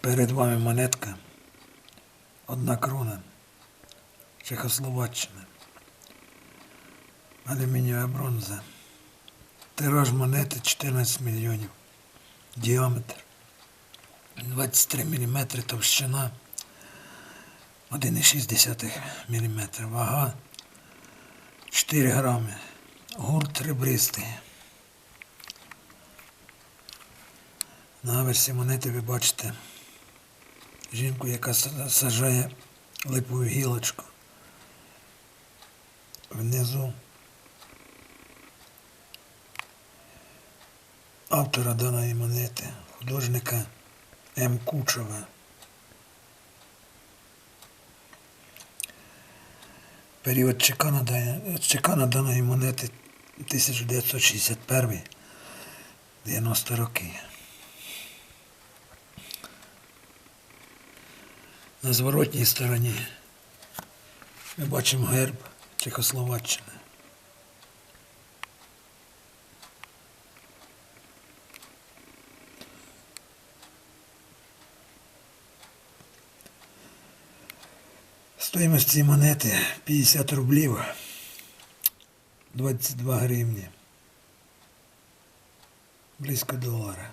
Перед вами монетка. Одна крона. Чехословаччина. Алюмінієва бронза. Тираж монети 14 мільйонів. Діаметр. 23 мм товщина. 1,6 мм. Вага 4 грами. Гурт ребристий. На аверсі монети ви бачите жінку, яка сажає липову гілочку. Внизу автора даної монети, художника М. Кучова. Період чекана, чекана даної монети 1961 90 роки. На зворотній стороні ми бачимо герб Чехословаччини. Стоїмость цієї монети 50 рублів, 22 гривні. Близько долара.